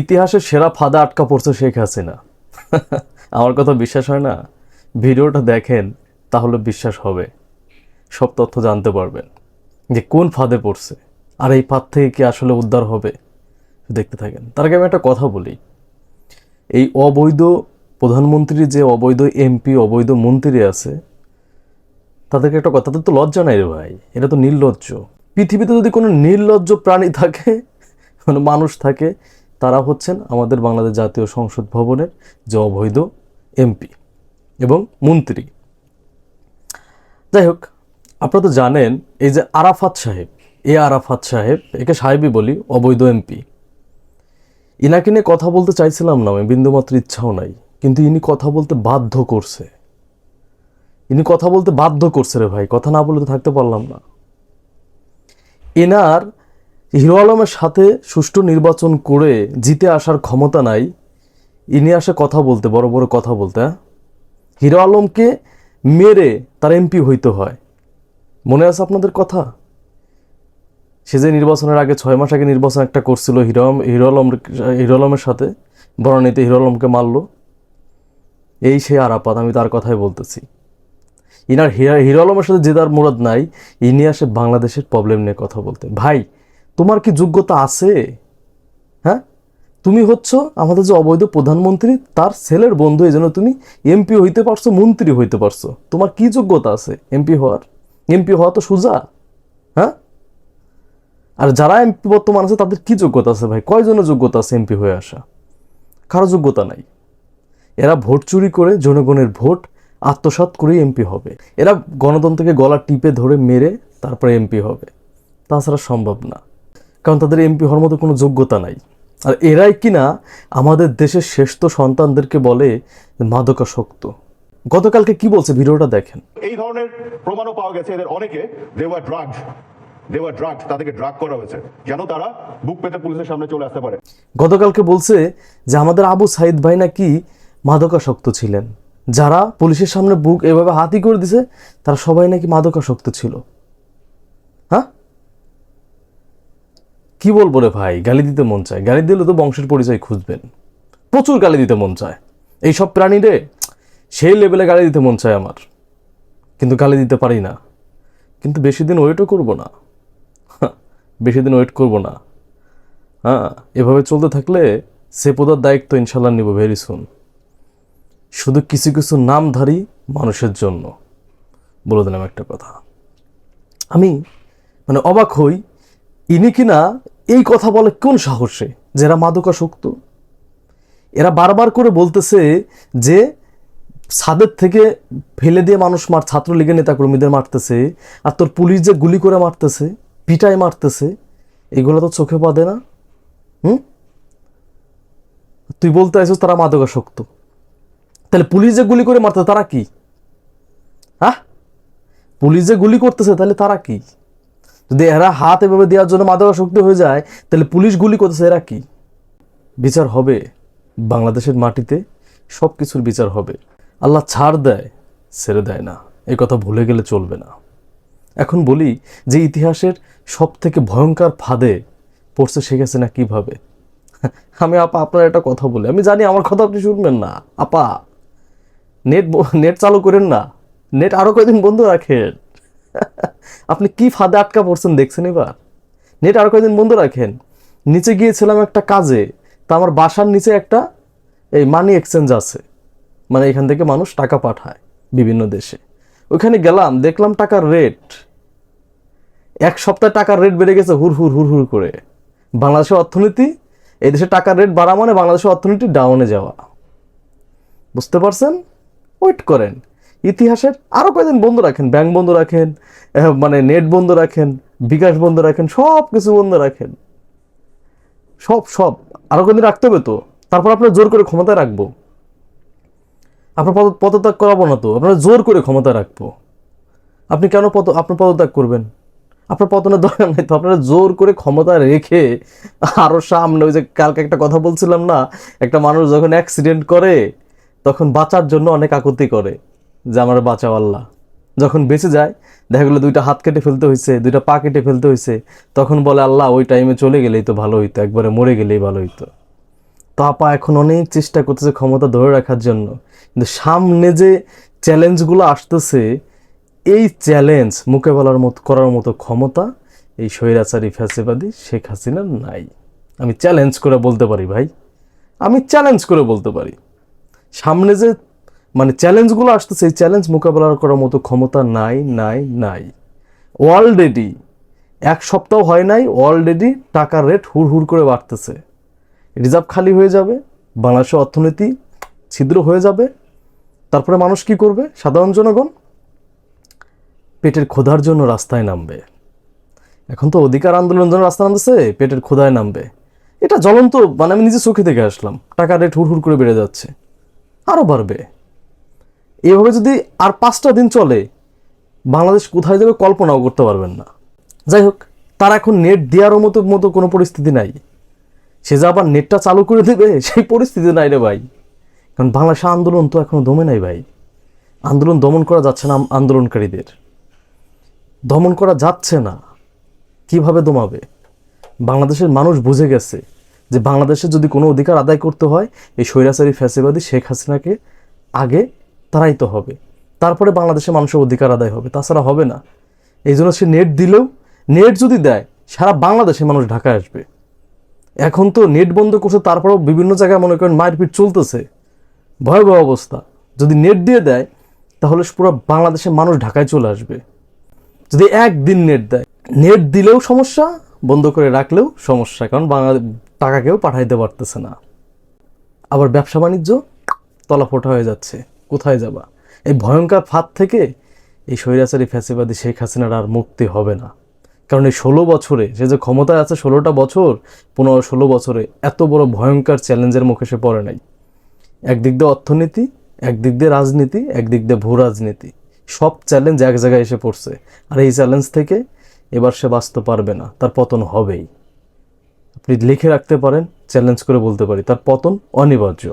ইতিহাসের সেরা ফাঁদা আটকা পড়ছে শেখ হাসিনা। আমার কথা বিশ্বাস হয় না? ভিডিওটা দেখেন, তাহলে বিশ্বাস হবে। সব তথ্য জানতে পারবেন যে কোন ফাঁদে পড়ছে। আর এই ফাঁদ থেকে কি আসলে উদ্ধার হবে? দেখতে থাকেন। তার আগে আমি একটা কথা বলি। এই অবৈধ প্রধানমন্ত্রী যে অবৈধ এমপি, অবৈধ মন্ত্রী আছে, তাদেরকে একটা কথা, তাদের তো লজ্জা নাই রে ভাই। এটা তো নির্লজ্জ। পৃথিবীতে যদি কোনো নির্লজ্জ প্রাণী থাকে কোনো মানুষ থাকে তারা হচ্ছেন আমাদের বাংলাদেশ জাতীয় সংসদ ভবনের যে অবৈধ এমপি এবং মন্ত্রী। যাই হোক, আপনারা তো জানেন, এই যে আরাফাত সাহেব, এ আরাফাত সাহেব, একে সাহেবই বলি, অবৈধ এমপি। ইনাকে নিয়ে কথা বলতে চাইছিলাম না, আমি বিন্দুমাত্র ইচ্ছাও নাই, কিন্তু ইনি কথা বলতে বাধ্য করছে। ইনি কথা বলতে বাধ্য করছে রে ভাই, কথা না বলে তো থাকতে পারলাম না। এনার হিরো আলমের সাথে সুষ্ঠু নির্বাচন করে জিতে আসার ক্ষমতা নাই। ইনি আসে কথা বলতে, বড় বড় কথা বলতে হ্যাঁ? হিরো আলমকে মেরে তার এমপি হইতে হয়। মনে আছে আপনাদের কথা? সে যে নির্বাচনের আগে ছয় মাস আগে নির্বাচন একটা করছিল আলম- হিরো আলম, হিরো আলমের সাথে বরণীতে হিরো আলমকে মারল। এই সে আরাপাত, আমি তার কথাই বলতেছি। ইনার হিরো আলমের সাথে জেদার মুরাদ নাই। ইনি আসে বাংলাদেশের প্রবলেম নিয়ে কথা বলতে। ভাই তোমার কি যোগ্যতা আছে? হ্যাঁ? তুমি হচ্ছ আমাদের যে অবৈধ প্রধানমন্ত্রী, তার ছেলের বন্ধু, এই জন্য তুমি এমপি হইতে পারছ, মন্ত্রী হইতে পারছ। তোমার কি যোগ্যতা আছে এমপি হওয়ার? এমপি হওয়া তো সোজা। হ্যাঁ? আর যারা এমপি বর্তমান আছে, তাদের কি যোগ্যতা আছে ভাই? কয়জনের যোগ্যতা আছে এমপি হয়ে আসা? কারও যোগ্যতা নাই। এরা ভোট চুরি করে জনগণের ভোট আত্মসাৎ করেই এমপি হবে। এরা গণতন্ত্রকে গলা টিপে ধরে মেরে তারপরে এমপি হবে। তাছাড়া সম্ভব না। কারণ তাদের এমপি হওয়ার মতো কোনো যোগ্যতা নাই। আর এরাই কিনা আমাদের দেশের শ্রেষ্ঠ সন্তানদেরকে বলে মাদকাসক্ত। গতকালকে কি বলছে ভিডিওটা দেখেন। এই ধরনের প্রমাণও পাওয়া গেছে এদের অনেকে। দেওয়ার ড্রাগ দেওয়ার ড্রাগ তাদেরকে ড্রাগ করা হয়েছে। যেন তারা বুক পেতে পুলিশের সামনে চলে আসতে পারে? গতকালকে বলছে যে আমাদের আবু সাইদ ভাই নাকি মাদকাসক্ত ছিলেন। যারা পুলিশের সামনে বুক এভাবে হাতি করে দিছে তারা সবাই নাকি মাদকাসক্ত ছিল। কি বলব রে ভাই? গালি দিতে মন চায়। গালি দিলে তো বংশের পরিচয় খুঁজবেন। প্রচুর গালি দিতে মন চায়। এইসব প্রাণী রে সেই লেভেলে গালি দিতে মন চায় আমার। কিন্তু গালি দিতে পারি না। কিন্তু বেশি দিন ওয়েটও করব না। বেশি দিন ওয়েট করব না। হ্যাঁ এভাবে চলতে থাকলে সে পদার দায়িত্ব ইনশাল্লাহ নিব ভেরি সুন শুধু কিছু কিছু নামধারী মানুষের জন্য। বলে দিলাম একটা কথা। আমি মানে অবাক হই। ইনি কিনা এই কথা বলে কোন সাহসে? যারা মাদকাসক্ত। এরা বারবার করে বলতেছে যে ছাদের থেকে ফেলে দিয়ে মানুষ মার, ছাত্রলীগের নেতাকর্মীদের মারতেছে, আর তোর পুলিশ যে গুলি করে মারতেছে, পিটায় মারতেছে, এগুলো তো চোখে বাঁধে না। হুম? তুই বলতে আছিস তারা মাদকাসক্ত। তাহলে পুলিশ যে গুলি করে মারতেছে তারা কি? হ্যাঁ? পুলিশ যে গুলি করতেছে তাহলে তারা কি? যদি এরা হাত এভাবে দেওয়ার জন্য মাদকাসক্ত হয়ে যায়, তাহলে পুলিশ গুলি করতেছে, এরা কি? বিচার হবে বাংলাদেশের মাটিতে সব কিছুর বিচার হবে। আল্লাহ ছাড় দেয়, ছেড়ে দেয় না। এই কথা ভুলে গেলে চলবে না। এখন বলি যে ইতিহাসের সব থেকে ভয়ঙ্কর ফাঁদে পড়ছে শিখেছে না কীভাবে? আমি আপা, আপনার একটা কথা বলি। আমি জানি আমার কথা আপনি শুনবেন না। আপা, নেট নেট চালু করেন না। নেট আরও কয়দিন বন্ধ রাখেন। আপনি কি ফাঁদে আটকা পড়ছেন দেখছেন এবার? নেট আরও কয়েকদিন বন্ধ রাখেন। নিচে গিয়েছিলাম একটা কাজে, তা আমার বাসার নিচে একটা, এই মানি এক্সচেঞ্জ আছে। মানে এখান থেকে মানুষ টাকা পাঠায় বিভিন্ন দেশে। ওইখানে গেলাম, দেখলাম টাকার রেট। এক সপ্তাহে টাকার রেট বেড়ে গেছে হুর হুর হুর হুর করে। বাংলাদেশের অর্থনীতি, এই দেশে টাকার রেট বাড়া মানে বাংলাদেশের অর্থনীতি ডাউনে যাওয়া। বুঝতে পারছেন? ওয়েট করেন। ইতিহাসের আরও কয়েকদিন বন্ধ রাখেন? ব্যাংক বন্ধ রাখেন মানে নেট বন্ধ রাখেন, বিকাশ বন্ধ রাখেন সব কিছু বন্ধ রাখেন। সব সব। আরও কয়েকদিন রাখতে হবে তো? তারপর আপনার জোর করে ক্ষমতায় রাখব। আপনার পদ, পদত্যাগ করাবো না তো? আপনারা জোর করে ক্ষমতা রাখব। আপনি কেন পদ, আপনার পদত্যাগ করবেন? আপনার পতনের দরকার নেই তো? আপনারা জোর করে ক্ষমতা রেখে আরও সামনে ওই যে কালকে একটা কথা বলছিলাম না? একটা মানুষ যখন অ্যাক্সিডেন্ট করে, তখন বাঁচার জন্য অনেক আকুতি করে। যে আমার বাঁচাও আল্লাহ। যখন বেঁচে যায়, দেখা গেলো দুইটা হাত কেটে ফেলতে হয়েছে দুইটা পা কেটে ফেলতে হয়েছে তখন বলে, আল্লাহ, ওই টাইমে চলে গেলেই তো ভালো হইতো, একবারে মরে গেলেই ভালো হইতো। তো আপা এখন অনেক চেষ্টা করতেছে ক্ষমতা ধরে রাখার জন্য। কিন্তু সামনে যে চ্যালেঞ্জগুলো আসতেছে, এই চ্যালেঞ্জ মোকাবেলার মতো, করার মতো ক্ষমতা এই স্বৈরাচারী ফ্যাসিবাদী শেখ হাসিনার নাই। আমি চ্যালেঞ্জ করে বলতে পারি ভাই। আমি চ্যালেঞ্জ করে বলতে পারি। সামনে যে মানে চ্যালেঞ্জগুলো আসতেছে, এই চ্যালেঞ্জ মোকাবেলা করার মতো ক্ষমতা নাই নাই নাই। অলরেডি এক সপ্তাহ হয় নাই অলরেডি টাকার রেট হুড় হুড় করে বাড়তেছে। রিজার্ভ খালি হয়ে যাবে, বাংলাদেশের অর্থনীতি ছিদ্র হয়ে যাবে। তারপরে মানুষ কি করবে? সাধারণ জনগণ পেটের ক্ষুধার জন্য রাস্তায় নামবে। এখন তো অধিকার আন্দোলনের জন্য রাস্তা নামতেছে, পেটের ক্ষুধায় নামবে। এটা জ্বলন্ত মানে আমি নিজে চোখে থেকে আসলাম টাকার রেট হুড় হুড় করে বেড়ে যাচ্ছে। আরও বাড়বে। এভাবে যদি আর পাঁচটা দিন চলে, বাংলাদেশ কোথায় যাবে কল্পনাও করতে পারবেন না। যাই হোক, তার এখন নেট দেওয়ারও মতো মতো কোনো পরিস্থিতি নাই। সে যে আবার নেটটা চালু করে দেবে, সেই পরিস্থিতি নাই রে ভাই। কারণ বাংলাদেশের আন্দোলন তো এখনও দমে নাই ভাই। আন্দোলন দমন করা যাচ্ছে না আন্দোলনকারীদের। দমন করা যাচ্ছে না। কীভাবে দমাবে? বাংলাদেশের মানুষ বুঝে গেছে যে বাংলাদেশে যদি কোনো অধিকার আদায় করতে হয়, এই স্বৈরাচারী ফ্যাসিবাদী শেখ হাসিনাকে আগে তাড়াইতে হবে। তারপরে বাংলাদেশের মানুষের অধিকার আদায় হবে। তাছাড়া হবে না। এই জন্য সে নেট দিলেও নেট যদি দেয়, সারা বাংলাদেশে মানুষ ঢাকায় আসবে। এখন তো নেট বন্ধ করছে, তারপরেও বিভিন্ন জায়গায় মনে করেন মারপিট চলতেছে। ভয়াবহ অবস্থা। যদি নেট দিয়ে দেয়, তাহলে পুরো বাংলাদেশে মানুষ ঢাকায় চলে আসবে। যদি একদিন নেট দেয় নেট দিলেও সমস্যা, বন্ধ করে রাখলেও সমস্যা, কারণ বাংলা টাকা কেউ পাঠাইতে পারতেছে না। আবার ব্যবসা বাণিজ্য তলাফোটা হয়ে যাচ্ছে। কোথায় যাবা? এই ভয়ঙ্কর ফাঁদ থেকে এই স্বৈরাচারী ফ্যাসিবাদী শেখ হাসিনার আর মুক্তি হবে না। কারণ এই ষোলো বছরে সে যে ক্ষমতায় আছে ষোলোটা বছর, পনেরো ষোলো বছরে এত বড় ভয়ঙ্কর চ্যালেঞ্জের মুখে সে পড়ে নাই। একদিক দিয়ে অর্থনীতি, একদিক দিয়ে রাজনীতি, একদিক দিয়ে ভূ রাজনীতি। সব চ্যালেঞ্জ এক জায়গায় এসে পড়ছে। আর এই চ্যালেঞ্জ থেকে এবার সে বাঁচতে পারবে না, তার পতন হবেই। আপনি লিখে রাখতে পারেন, চ্যালেঞ্জ করে বলতে পারি, তার পতন অনিবার্য।